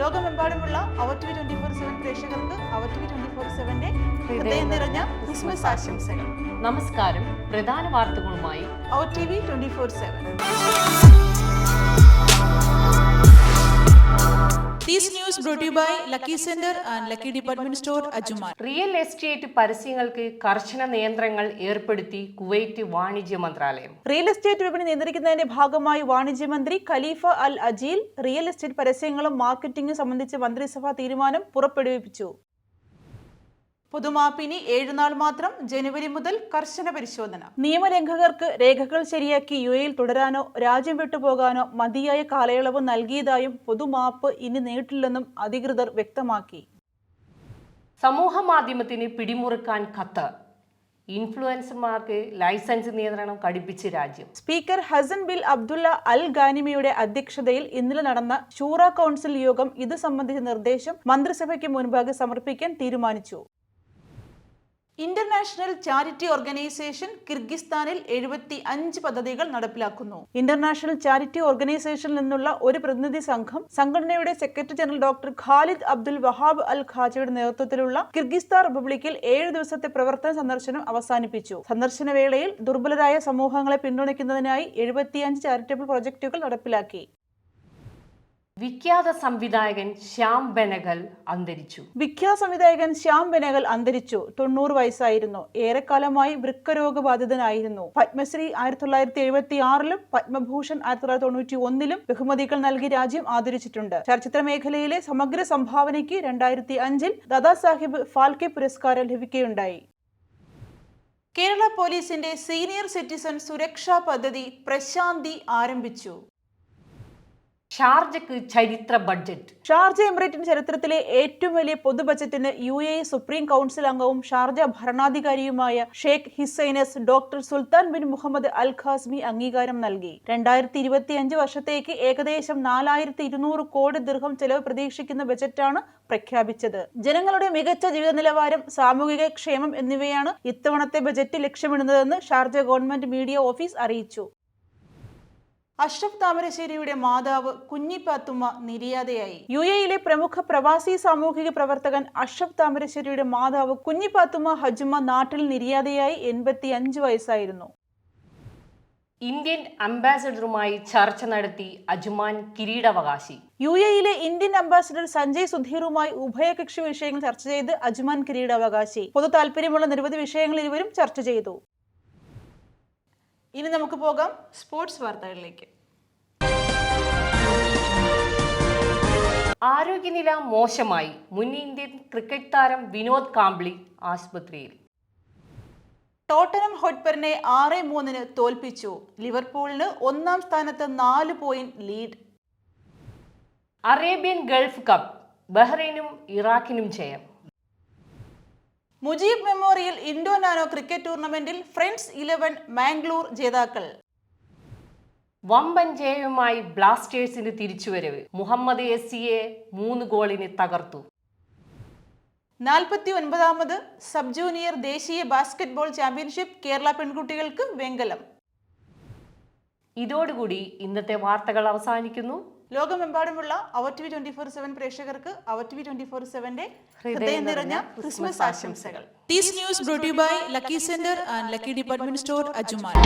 ലോകമെമ്പാടുമുള്ള അവർ T V twenty four seven പ്രേക്ഷകർക്ക് അവർ T V twenty four സെവന്റെ ഹൃദയം നിറഞ്ഞ ക്രിസ്മസ് ആശംസകൾ. നമസ്കാരം. പ്രധാന വാർത്തകളുമായി അവർ T V twenty four seven These news brought to you by Lucky Center and Lucky Department Store, Ajumar. Real estate പരസ്യങ്ങൾക്ക് കർശന നിയന്ത്രണങ്ങൾ ഏർപ്പെടുത്തി കുവൈറ്റ് വാണിജ്യ മന്ത്രാലയം റിയൽ എസ്റ്റേറ്റ് വിപണി നിയന്ത്രിക്കുന്നതിന്റെ ഭാഗമായി വാണിജ്യമന്ത്രി ഖലീഫ അൽ അജീൽ റിയൽ എസ്റ്റേറ്റ് പരസ്യങ്ങളും മാർക്കറ്റിംഗും സംബന്ധിച്ച് മന്ത്രിസഭാ തീരുമാനം പുറപ്പെടുവിപ്പിച്ചു പൊതുമാപ്പിനി ഏഴുനാൾ മാത്രം ജനുവരി മുതൽ കർശന പരിശോധന. നിയമലംഘകർക്ക് രേഖകൾ ശരിയാക്കി യു എയിൽ തുടരാനോ രാജ്യം വിട്ടുപോകാനോ മതിയായ കാലയളവ് നൽകിയതായും പൊതുമാപ്പ് ഇനി നീട്ടില്ലെന്നും അധികൃതർ വ്യക്തമാക്കി. സമൂഹ മാധ്യമത്തിന് പിടിമുറുക്കാൻ കത്ത് ഇൻഫ്ലുവൻസർമാർക്ക് ലൈസൻസ് നിയന്ത്രണം കടുപ്പിച്ച് രാജ്യം. Speaker Hassan bil Abdullah al ഗാനിമയുടെ അധ്യക്ഷതയിൽ ഇന്നലെ നടന്ന ഷൂറ കൗൺസിൽ യോഗം ഇത് സംബന്ധിച്ച നിർദ്ദേശം മന്ത്രിസഭയ്ക്ക് മുൻപാകെ സമർപ്പിക്കാൻ തീരുമാനിച്ചു. ഇന്റർനാഷണൽ ചാരിറ്റി ഓർഗനൈസേഷൻ കിർഗിസ്ഥാനിൽ എഴുപത്തി അഞ്ച് പദ്ധതികൾ നടപ്പിലാക്കുന്നു. ഇന്റർനാഷണൽ ചാരിറ്റി ഓർഗനൈസേഷനിൽ നിന്നുള്ള ഒരു പ്രതിനിധി സംഘം സംഘടനയുടെ secretary general doctor Khalid Abdul Wahab al ഖാജയുടെ നേതൃത്വത്തിലുള്ള കിർഗിസ്ഥാൻ റിപ്പബ്ലിക്കിൽ ഏഴ് ദിവസത്തെ പ്രവർത്തന സന്ദർശനം അവസാനിപ്പിച്ചു. സന്ദർശന വേളയിൽ ദുർബലരായ സമൂഹങ്ങളെ പിന്തുണയ്ക്കുന്നതിനായി എഴുപത്തിയഞ്ച് ചാരിറ്റബിൾ പ്രൊജക്ടുകൾ നടപ്പിലാക്കി. വിഖ്യാത സംവിധായകൻ ശ്യാം ബെനഗൽ അന്തരിച്ചു. വിഖ്യാത സംവിധായകൻ ശ്യാം ബെനഗൽ അന്തരിച്ചു. തൊണ്ണൂറ് വയസ്സായിരുന്നു. ഏറെക്കാലമായി വൃക്കരോഗബാധിതനായിരുന്നു. പത്മശ്രീ ആയിരത്തി തൊള്ളായിരത്തി എഴുപത്തി ആറിലും പത്മഭൂഷൺ ആയിരത്തി തൊള്ളായിരത്തി തൊണ്ണൂറ്റി ഒന്നിലും ബഹുമതികൾ നൽകി രാജ്യം ആദരിച്ചിട്ടുണ്ട്. ചലച്ചിത്ര മേഖലയിലെ സമഗ്ര സംഭാവനയ്ക്ക് രണ്ടായിരത്തി അഞ്ചിൽ ദാദാ സാഹിബ് ഫാൽക്കെ പുരസ്കാരം ലഭിക്കുകയുണ്ടായി. കേരള പോലീസിന്റെ സീനിയർ സിറ്റിസൺ സുരക്ഷാ പദ്ധതി പ്രശാന്തി ആരംഭിച്ചു. ഷാർജക്ക് ചരിത്ര ബഡ്ജറ്റ്. ഷാർജ എമിറേറ്റിന്റെ ചരിത്രത്തിലെ ഏറ്റവും വലിയ പൊതു ബജറ്റിന് യു എ സുപ്രീം കൗൺസിൽ അംഗവും Sharjah ഭരണാധികാരിയുമായ sheikh his highness doctor Sultan bin Muhammad al Qasimi അംഗീകാരം നൽകി. രണ്ടായിരത്തി ഇരുപത്തിയഞ്ച് വർഷത്തേക്ക് ഏകദേശം നാലായിരത്തി ഇരുന്നൂറ് കോടി ദീർഘം ചെലവ് പ്രതീക്ഷിക്കുന്ന ബജറ്റാണ് പ്രഖ്യാപിച്ചത്. ജനങ്ങളുടെ മികച്ച ജീവിത നിലവാരം സാമൂഹിക ക്ഷേമം എന്നിവയാണ് ഇത്തവണത്തെ ബജറ്റ് ലക്ഷ്യമിടുന്നതെന്ന് ഷാർജ ഗവൺമെന്റ് മീഡിയ ഓഫീസ് അറിയിച്ചു. അഷ്റഫ് താമരശ്ശേരിയുടെ മാതാവ് കുഞ്ഞിപ്പാത്തുമ്മ നിര്യാതയായി. യു എയിലെ പ്രമുഖ പ്രവാസി സാമൂഹിക പ്രവർത്തകൻ അഷ്റഫ് താമരശ്ശേരിയുടെ മാതാവ് കുഞ്ഞിപ്പാത്തുമ്മ ഹജുമ്മ നാട്ടിൽ നിര്യാതയായി എൺപത്തി അഞ്ച് വയസ്സായിരുന്നു. ഇന്ത്യൻ അംബാസഡറുമായി ചർച്ച നടത്തി അജുമാൻ കിരീടാവകാശി. യു എയിലെ ഇന്ത്യൻ അംബാസിഡർ സഞ്ജയ് സുധീറുമായി ഉഭയകക്ഷി വിഷയങ്ങൾ ചർച്ച ചെയ്ത് അജുമാൻ കിരീടാവകാശി. പൊതു താല്പര്യമുള്ള നിരവധി വിഷയങ്ങൾ ഇരുവരും ചർച്ച ചെയ്തു. ഇനി നമുക്ക് പോകാം സ്പോർട്സ് വാർത്തകളിലേക്ക്. ആരോഗ്യനില മോശമായി. മുൻ ഇന്ത്യൻ ക്രിക്കറ്റ് താരം വിനോദ് കാംബ്ലി ആശുപത്രിയിൽ. ടോട്ടനം ഹോട്ട്പറിനെ ആറ് മൂന്നിന് തോൽപ്പിച്ചു. ലിവർപൂളിന് ഒന്നാം സ്ഥാനത്ത് നാല് point lead. Arabian Gulf cup. ബഹ്റൈനും ഇറാഖിനും ജയം. Mujeeb memorial Indo nano cricket ടൂർണമെന്റിൽ ഫ്രണ്ട്സ് ഇലവൻ മാംഗ്ലൂർ ജേതാക്കൾ. വമ്പൻ ജയവുമായി ബ്ലാസ്റ്റേഴ്സിന് തിരിച്ചുവരവ്. മുഹമ്മദ് എസ്സിയെ മൂന്ന് ഗോളിന് തകർത്തു. നാൽപ്പത്തി ഒൻപതാമത് സബ് ജൂനിയർ ദേശീയ ബാസ്കറ്റ്ബോൾ ചാമ്പ്യൻഷിപ്പ് കേരള പെൺകുട്ടികൾക്ക് വെങ്കലം. ഇതോടുകൂടി ഇന്നത്തെ വാർത്തകൾ അവസാനിക്കുന്നു. ലോകമെമ്പാടുമുള്ള our T V twenty four seven പ്രേക്ഷകർക്ക് our T V twenty four സെവന്റെ ഹൃദയം നിറഞ്ഞ ക്രിസ്മസ് ആശംസകൾ. These news brought you by lucky centre and lucky department store Ajman